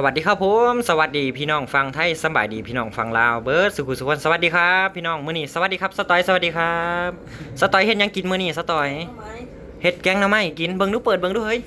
สวัสดีครับผมสวัสดีพี่น้องฟังไทยสบายดีพี่น้องฟังลาวเบิร์ดสุขุสุขนสวัสดีครับพี่น้องมื้อนี้สวัสดีครับสตอยสวัสดีครับสตอยเฮ็ดหยังกินมื้อนี้สตอยเฮ็ดแกงหน่อไม้กินเบิ่งดูเปิดเบิ่งดูเฮ้ย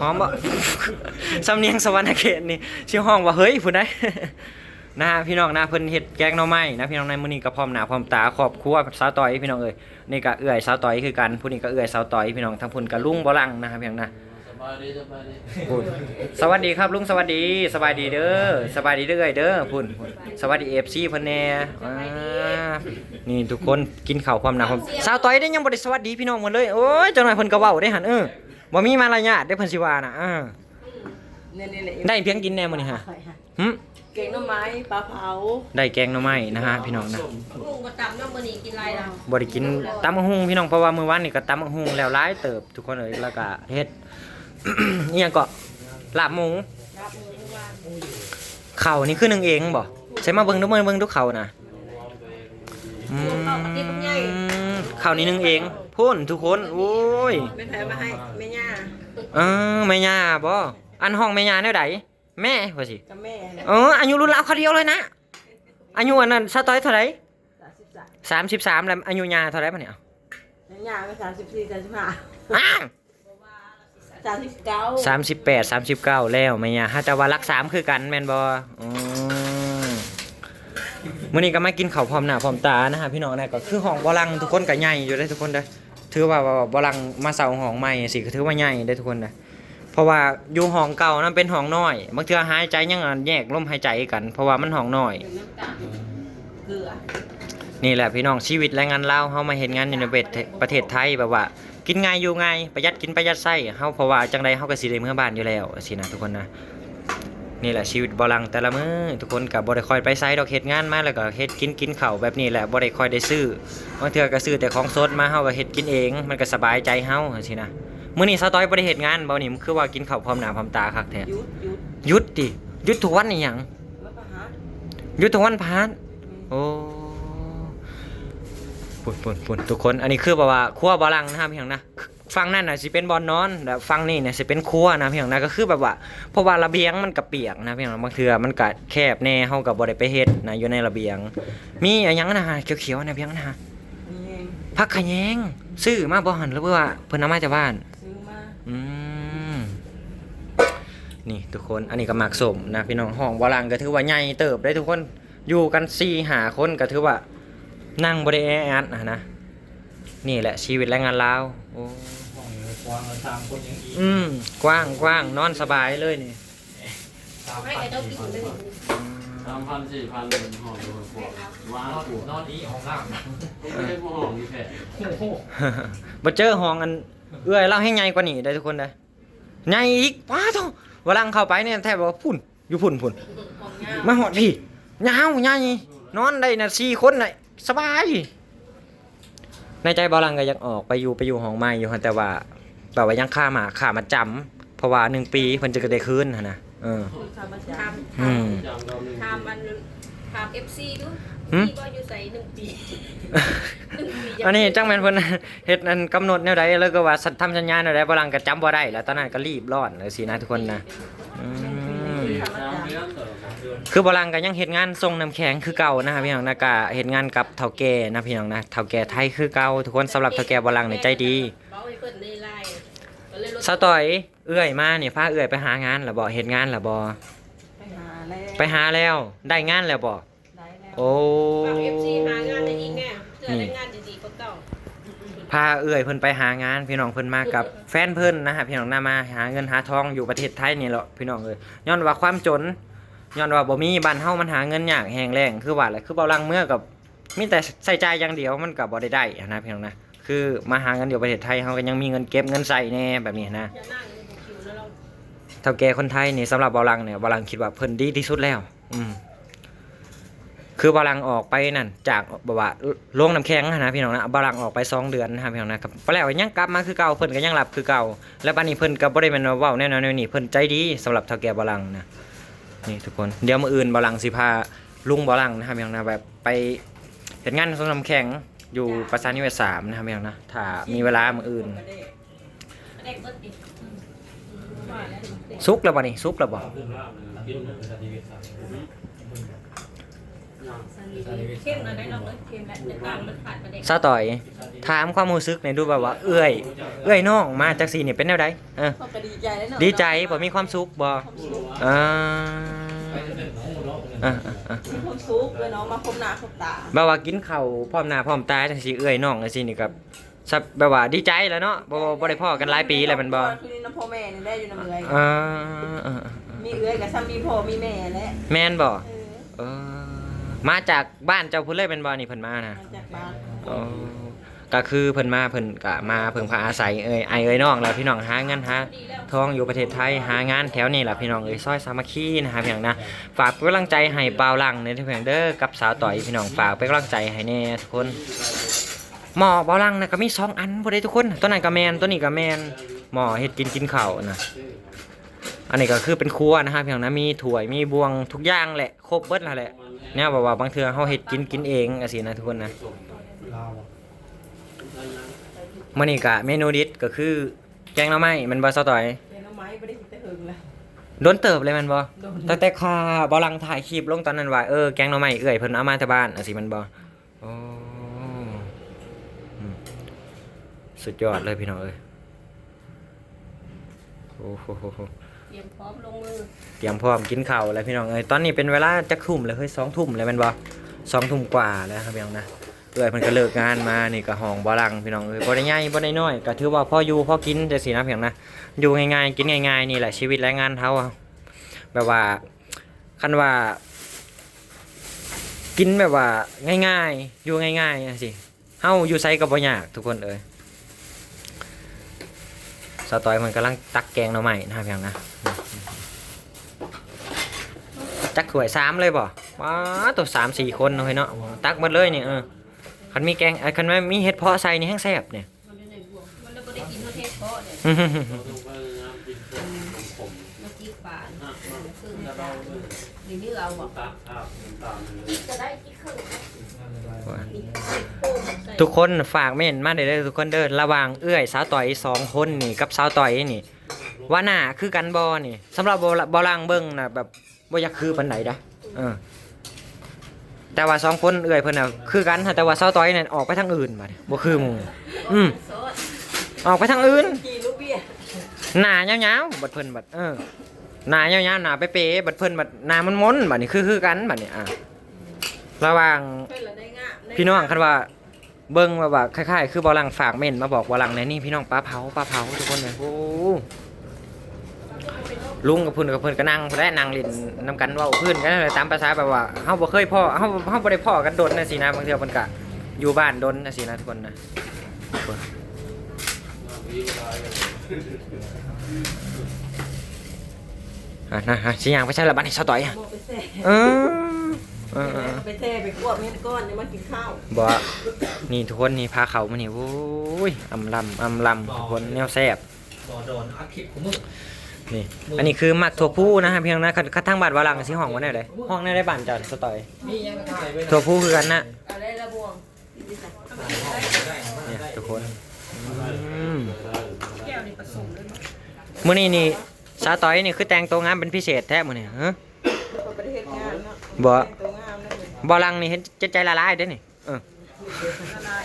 หอมบ่สำเนียงสวรรณเขตนี่ชื่อห้องว่าเฮ้ยพุ่นได้นะฮะพี่น้องนะเพิ่นเฮ็ดแกงหน่อไม้นะพี่น้องในมื้อนี้ก็พร้อมหน้าพร้อมตาครอบครัวสาวตอยพี่น้องเอ้ยนี่ก็เอื้อยสาวตอยคือกันผู้นี้ก็เอื้อยสาวตอยพี่น้องทั้งพุ่นก็ลุงบ่ลังนะครับพี่น้องนะ สบายดีสบายดีพุ่นสวัสดีครับลุงสวัสดีสบายดีเด้อสบายดีเด้อเด้อพุ่นพุ่นสวัสดีเอฟซีเพิ่นแน่อ่านี่ทุกคนกินข้าวความหนาความสาวต้อยได้ยังบ่ได้สวัสดีพี่น้องหมดเลยโอ้ยจังหน่อยเพิ่นก็เว้าได้หั่นเออบ่มีมารยาทได้เพิ่นสิว่าน่ะอ่าเนี่ยเนี่ยเนี่ยได้เพียงกินแน่มื้อนี้ฮะหึเก่งหน้ำไม้ปลาเผาได้แกงหน่อไม้นะฮะพี่น้องนะลุงก็ตำน้ำมันนี่กินไรเราบ่ได้กินตำบักหุ่งพี่น้องเพราะว่ามื้อวานนี่ก็ตำบักหุ่งแล้วหลายเติบทุกคนเอ้ยแล้วก็เฮ็ด อีหยังก็ลาบหมูรับมือทุกวันข้าวนี่คือนึ่งเองบ่ใช้มาเบิ่งดูเบิ่งเบิ่งดูข้าวน่ะอืมข้าวนี้นึ่งเองพุ่นทุกคนโอ้ยไม่แพ้มาให้แม่ย่าเออแม่ย่าบ่อันห้องแม่ย่าแนวใดแม่ว่าสิกับแม่เอออายุรุ่นราวเขาเดียวเลยนะอายุอันนั้นสตอยเท่าไหร่สามสิบสาม33แล้วอายุย่าเท่าไหร่ปะเนี่ยแม่ย่าไปสามสิบสี่สามสิบห้า อ้าวสามสิบเก้า38 39แล้วแม่ย่าฮะแต่ว่ารักสามคือกันแม่นบ่อืมมื้อนี้ก็มากินข้าวพร้อมหน้าพร้อมตานะฮะพี่น้องนะก็คือห้องบ่ลังทุกคนก็ใหญ่อยู่เด้อทุกคนเด้อถือว่าว่าบ่ลังมาเซาห้องใหม่สิก็ถือว่าใหญ่เด้อทุกคนเด้อเพราะว่าอยู่ห้องเก่านั้นเป็นห้องน้อยบางเทื่อหายใจยังอันแยกลมหายใจกัน เพราะว่ามันห้องน้อยน้ำตาลเกลือนี่แหละพี่น้องชีวิตแรงงานลาวเฮามาเฮ็ดงานอยู่ในประเทศประเทศไทยแบบว่า กินง่ายอยู่ง่ายประหยัดกินประหยัดใช้เฮาเพราะว่าจังไดเฮาก็สิได้เมื่อบ้านอยู่แล้วสินะทุกคนนะนี่แหละชีวิตบ่ลังแต่ละมื้อทุกคนก็บ่ได้ค่อยไปไสดอกเฮ็ดงานมาแล้วก็เฮ็ดกินกินข้าวแบบนี้แหละบ่ได้ค่อยได้ซื้อบางเทื่อก็ซื้อแต่ของสดมาเฮาก็เฮ็ดกินเองมันก็สบายใจเฮาสินะมื้อนี้ซาต้อยบ่ได้เฮ็ดงานบ่นี่มันคือว่ากินข้าวพร้อมหน้าพร้อมตาคักแท้ยุดยุดหยุดดิหยุดทุกวันนี่หยังแล้วก็หาหยุดทุกวันพาดโอ้ ปุ่นปุ่นปุ่นทุกคน อันนี้คือแบบว่าครัวบอลังนะครับพี่น้องนะฟังนั่นน่ะสิเป็นบอลนอนแต่ฟังนี่เนี่ยสิเป็นครัวนะพี่น้องนะก็คือแบบว่าเพราะว่าระเบียงมันกระเปียกนะพี่น้องบางเทื่อมันก็แคบแน่เฮากับบ่ได้ไปเฮ็ดนะอยู่ในระเบียง มีอะไรยังนะฮะเขียวๆนะพี่น้องนะฮะนี่เองผักขะแยงซื้อมาบ่หันหรือว่าเพิ่นเอามาจากบ้านซื้อมาอืมนี่ทุกคนอันนี้ก็หมักสมนะพี่น้องห้องบอลังก็ถือว่าใหญ่เติบได้ทุกคนอยู่กันสี่หาคนก็ถือว่า นั่งบริแออัดนะนะ นี่แหละชีวิตแรงงานลาวโอ้ห้องนี้กว้างแล้วสามคนยังดีอืมกว้างกว้างนอนสบายเลยนี่สามให้พันไอ้เจ้ากินได้หมดสามพันสี่พันเลยห้องดูพวกว้าวหัวนอนนี้ห้องล่างไม่ได้พวกห้องนี้แผลมาเจอห้องอัน เอื้อยเล่าให้ใหญ่กว่านี้ได้ทุกคนได้ใหญ่อีกว้าโถวลังเข้าไปเนี่ยแทบว่าพุ่นอยู่พุ่นพุ่นของย่ามาหอดพี่ยาวใหญ่นอนได้นะสี่คนน่ะ สบาย ในใจบอลังก็ยังออกไปอยู่ไปอยู่ห้องใหม่อยู่หั่นแต่ว่าแบบว่ายังค่ามาค่ามาจำเพราะว่าหนึ่งปีเพิ่นจะก็ได้คืนหั่นนะเออ ทำประจทำอืมจำเราหนึ่งทำมันทำเอฟซีดูหืมที่ว่าอยู่ใส่หนึ่งปีหนึ่งปีอันนี้จังแม่นเพิ่น เฮ็ดอันกำหนดแนวใดแล้วก็ว่าสัญทำสัญญาแนวใดบอลังก็จำบ่ได้แล้วตอนนั้นก็รีบร้อนเลยสินะทุกคนนะอืมสามเดื อนต่อเดือนคือบอลังก็ยังเฮ็ดงานส่งน้ำแข็งคือเก่านะครับพี่น้องนะก็เฮ็ดงานกับเฒ่าแก่นะพี่น้องนะเฒ่าแก่ไทยคือเก่าทุกคนสำหรับเฒ่าแก่บอลังเนี่ยใจดีเบาให้เพิ่นได้ไล่ก็เลยลดสาวต่อยเอื้อยมาเนี่ยพาเอื้อยไปหางานหรือบ่เฮ็ดงานหรือบ่ำไปหาแล้วไปหาแล้วได้งานแล้วบ่ได้แล้วโอ้ ฝากเอฟซีหางานได้อีกแน่เพื่อได้งานดีๆก็เก่าพาเอื้อยเพิ่นไปหางานพี่น้องเพิ่นมากับแฟนเพิ่นนะฮะพี่น้องน่ามาหาเงินหาทองอยู่ประเทศไทยนี่แหละพี่น้องเอ้ยย้อนว่าความจน ย้อนว่าบ่มีบ้านเฮามันหาเงินยากแฮงแรงคือว่าแหละคือเบาลังเมื่อกับมีแต่ใส่ใจยอย่างเดียวมันก็บ่ได้ได้นะพี่น้องนะคือมาหาเงินอยู่ประเทศไทยเฮาก็ยังมีเงินเก็บเงินใส่แน่แบบนี้นะเท่าแก่คนไทยนี่สำหรับบอลังเนี่ยบอลังคิดว่าเพิ่นดีที่สุดแล้ว อืมคือบอลังออกไปนั่นจากแบบว่าลงน้ำแข็งอะนะพี่น้องนะบอลังออกไปสองเดือนนะพี่น้องนะครับปแล้วยังกลับมาคือเก่าเพิ่นก็ยังรับคือเก่า แล้วบัดนี้เพิ่นก็บ่ได้แม่นว่าเว้าแน่นอนแนวนี้เพิ่นใจดีสำหรับเท่าแก่บอลังนะ นี่ทุกคนเดี๋ยวมื้ออื่นบอลังสิพาลุงบอลังนะครับพี่น้องนะแบบไปเฮ็ดงานส่งน้ำแข็งอยู่ประสานนิเวศสามนะครับพี่น้องนะถ้ามีเวลามื้ออื่นเด็กเบิดดิว่าแล้วสุกแล้วบ่นี่สุกแล้วบ่ขึ้นล่าง เลยกินเป็นสติวิทย์ครับเข้มหน่อยได้ลองเลยเข้มแล้วในกลางมันขาดประเด็นซาต่อย ถามความรู้สึกในอยดูแบบว่า เอื้อย เอื้อยน้องมาจากสีนี่เป็นแนวใดเออเขาก็ดีใจแล้วเนาะดีใจบ่มีความสุขบ่อ่าอ่าอ่าอ่ามีความสุขเลยเนาะมาคมหน้าคมตาแบบว่ากินข้าวพร้อมหน้าพร้อมตาจังซี่เอื้อยน้องจังซี่นี่ก็ซับแบบว่าดีใจแล้วเนาะบ่บ่บ่ได้พ้อกันหลายปีแล้วแมันบ่คือนี่น้ำพ่อแม่นี่ได้อยู่น้ำเอื้อยอ่าอ่าอ่ามีเอื้อยกับซ้ำมีพ่อมีแม่แหละแม่นบ่เออ เออ มาจากบ้านเจ้าพุ่นเลยเป็นบ่นี่เพิ่นมานะมาจากบ้านอ๋อก็คือเพิ่นมาเพิ่นก็มาเพิ่งพาอาศัยเอ้ยไอเอ้ยน้องแล้วพี่น้องหาเงินหาทองอยู่ประเทศไทยหางานแถวนี้ล่ะพี่น้องเอ้ยซอยสามัคคีนะครับพี่น้องนะฝากเป็นกำลังใจให้บ่าวหลังในทุกแห่งเด้อกับสาวต่อยพี่น้องฝากเป็นกำลังใจให้แน่ทุกคนหมอบ่าวหลังนะก็มีสองอันบ่ได้ทุกคนตัวนั้นก็แมนตัวนี้ก็แมนหมอเฮ็ดกินกินข้าวนะอันนี้ก็คือเป็นครัวนะครับพี่น้องนะมีถ้วยมีบวงทุกอย่างแหละครบเบิดแล้วแหละ เนี่ยแบบว่าบางเทื่อเฮาเฮ็ดกินกินเองอะสินะทุกคนนะมื้อนี้ก็เมนูดิสก็คือแกงหน่อไม้มันบ่ซะต่อยแม่น้องไม้ไม่ได้กินแต่หึงเลยโดนเติบเลยมันบ่โดนตั้งแต่ข้าบ่ลังถ่ายคลิปลงตอนนั้นว่าเออแกงหน่อไม้เอื้อยเพิ่นเอามาแต่บ้านอะสิมันบ่โอ้อืมสุดยอดเลยพี่น้องเอ้ย โอ้โหเตรียมพร้อมลงมือเตรียมพร้อมกินข้าวแล้วพี่น้องเอ้ยตอนนี้เป็นเวลาจักทุ่มเลยเฮ้ย2ทุ่มเลยแม่นบ่2ทุ่มกว่าแล้วครับพี่น้องนะเอื้อยเพิ่นก็เลิกงานมานี่ก็ห้องบ่ลังพี่น้องเอ้ยบ่ได้ใหญ่บ่ได้น้อยก็ถือว่าพออยู่พอกินจังซี่นะพี่น้องนะอยู่ง่ายๆกินง่ายๆนี่แหละชีวิตแรงงานเฮาอะแบบว่าคันว่า กินแบบว่าง่ายๆ อยู่ง่ายๆจังซี่เฮาอยู่ไสก็บ่ยากทุกคนเอ้ย สาวต้อยมันกำลังตักแกงหน่อไม้นะครับพี่น้องนะจักถ้วยสามเลยบ่ว้าตัวสามสี่คนเนาะเฮ้ยเนาะตักหมดเลยนี่เออคันมีแกงเอ้ยคันว่ามีเห็ดเพาะใส่นี่แห้งแซ่บเนี่ย คือจะปาเรานหรือนี่เราบอกตักอาบน้ำตาลจะได้กินครึ่งทุกคนฝากเม่นมาเด้อทุกคนเด้อระว่างเอื้อยสาวต่อยสองคนนี่กับสาวต่อยนี่ว่าหน้าคือกันบ่นี่สำหรับบ่บ่ล่างเบิ่งน่ะแบบบ่อยากคือปานใดดะเออแต่ว่าสองคนเอื้อยเพิ่นน่ะคือกันแต่ว่าสาวต่อยนั่นออกไปทางอื่นบัดนี้บ่คือมู่อืมออกไปทางอื่นกี่ลูกเบี้ยหน้ายาๆบัดเพิ่นบัดเออ หน้ายาวๆหน้าเป๊ะๆบัดเพิ่นบัดหน้ามันมนบัดนี้คือคือกันบัดนี้อะระหว่างพี่น้องคันว่าเบิ้งว่าว่าคล้ายๆ คือบอลังฝากเม่นมาบอกบอลังในนี่พี่น้องปลาเผาปลาเผาทุกคนเลยโอ้ลุงกับเพื่อนกับเพื่อนก็นั่งและนั่งเล่นนำกันเว่าเพื่อนกันนั่นแหละตามภาษาแบบว่าเฮาบ่เคยพ่อเฮาเฮาบ่ได้พ่อกันโดนนะสินะบางเทื่อเพิ่นก็อยู่บ้านโดนนะสินะทุกคนนะ อะนะฮะสิย่างไปใช่ละบัดนี้ซะต่อยอะโมไปแซ่เออเออเออไปแซ่ไปควบเม็ดก้อนเดี๋ยวมากินข้าวบ่นี่ทุกคนนี่พาเขามานี่โอ้ยอำลำอำลำทุกคนแนวแซ่บบ่โดนอัดคลิปของมึงนี่ อันนี้คือหมักถั่วผู้นะครับพี่น้องนะคันทางบ้านวาลังสิห้องว่าแนวใดห้องแนวได้บ้านเจ้าสตอยมียังถ่ายไปถั่วผู้คือกันนะเอาได้ละบวงเนี่ยทุกคนอืมแก้วนี่ผสมเลยมื้อนี้นี่ สาต่อยนี่คือแต่งตัวงามเป็นพิเศษแท้หมื้อนี้ฮะคนประเทศงานเนาะบ่ตัวงามนั่นเลยบ่ลังนี่เห็นใจใจละลายเด้นี่เออละลาย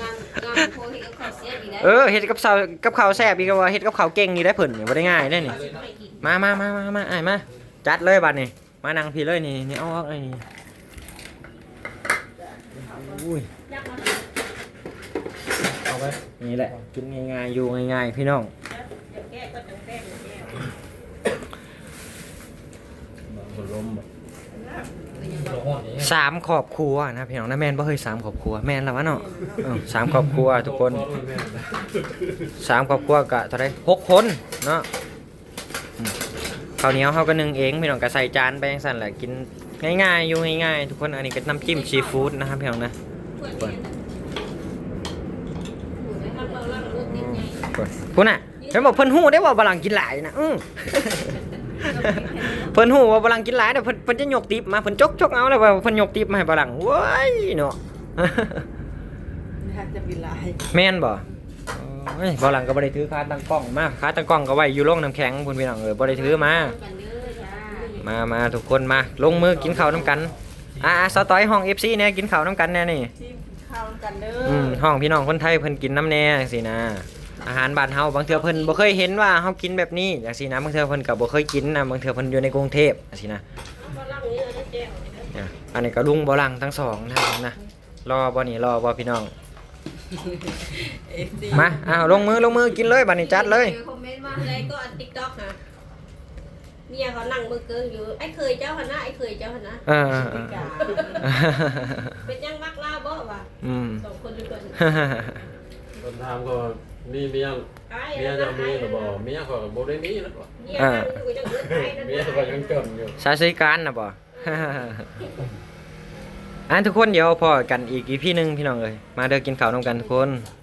งานงานโพธิก็เสียดีแล้วเออเฮ็ดกับข้าวกับข้าวแซ่บอีกว่าเฮ็ดกับข้าวเก่งนี่ได้เพิ่นนี่บ่ได้ง่ายเด้นี่ไม่กินมามามามามาอ้ายมาจัดเลยบัดนี้มานั่งพี่เลยนี่นี่เอาออกไอ้นี่อุ้ยเอาไปนี่แหละกินง่ายๆอยู่ง่ายๆพี่น้อง จะแก้ก็จะแก้แก้ ล้มสามครอบครัวนะพี่น้องนะแม่นบ่เคยสามครอบครัวแม่นแล้ววะเนาะเออสามครอบครัวทุกคนสามครอบครัวกะเท่าไรหกคนเนาะอืมข้าวเหนียวเฮาก็นึ่งเองพี่น้องก็ใส่จานไปจังซั่นแหละกินง่ายๆอยู่ง่ายๆทุกคนอันนี้ก็น้ำจิ้มซีฟู้ดนะครับพี่น้องนะเพื่อนเนี่ยนะเราล่างรถติดไงพุ่นน่ะเพิ่นบอกเพิ่นฮู้ได้ว่าบาลังกินหลายนะอื้อ เพิ่นฮู้ว่าบาลังกินหลายแต่เพิ่นเพิ่นจะยกติบมาเพิ่นจกจกเอาแล้วว่าเพิ่นยกติบมาให้บาลังโว้ยเนาะนะฮะจะบินลายแม่นบ่โอ้ยบาลังก็บ่ได้ถือขาตั้งกล้องมาขาตั้งกล้องก็ไว้อยู่โรงน้ำแข็งพุ่นพี่น้องเอ้ยบ่ได้ถือมากันเด้อจ้ามามาทุกคนมาลงมือกินข้าวน้ำกันอ่าสตอยห้อง FC เนี่ยกินข้าวน้ำกันแน่นี่ที่ข้าวกันเด้อืมอห้องพี่น้องคนไทยเพิ่นกินน้ำแน่จังซี่นะ อาหารบ้านเฮาบางเทื่อเพิ่นบ่เคยเห็นว่าเฮากินแบบนี้จังซี่นะบางเทื่อเพิ่นก็บ่เคยกินนะบางเทื่อเพิ่นอยู่ในกรุงเทพจังซี่นะเอาฝรั่งนี่เอาได้แจ้งเนี่ยอันนี้ก็ลุงบ่ลังทั้งสองนะครับนะรอบ่นี่รอบ่พี่น้องเอฟซีมาอ้าวลงมือลงมือกินเลยบัดนี้จัดเลย คอมเมนต์มาอะไรก็อันติ๊กต็อกนะเมียเขานั่งเบิ่งเกิงอยู่ไอ้เคยเจ้าหนนะไอ้เคยเจ้าหนนะเออเออเออเป็นยังมักล่าบ่วะอืม สองคนด้วยกัน คนถามก็ มีเมียไอ้เมียจะมีหรือบ่เมียเขาก็บ่ได้มีแล้วบ่เมียนั่งอยู่จังเอิ้นไอ้นั่นเมียก็ยังจนอยู่สายสริการนะบ่ อันทุกคนเดี๋ยวพอกันอีกอีพี่หนึงพี่น้องเอ้ยมาเด้อกินข้าวนำกันทุกคนเ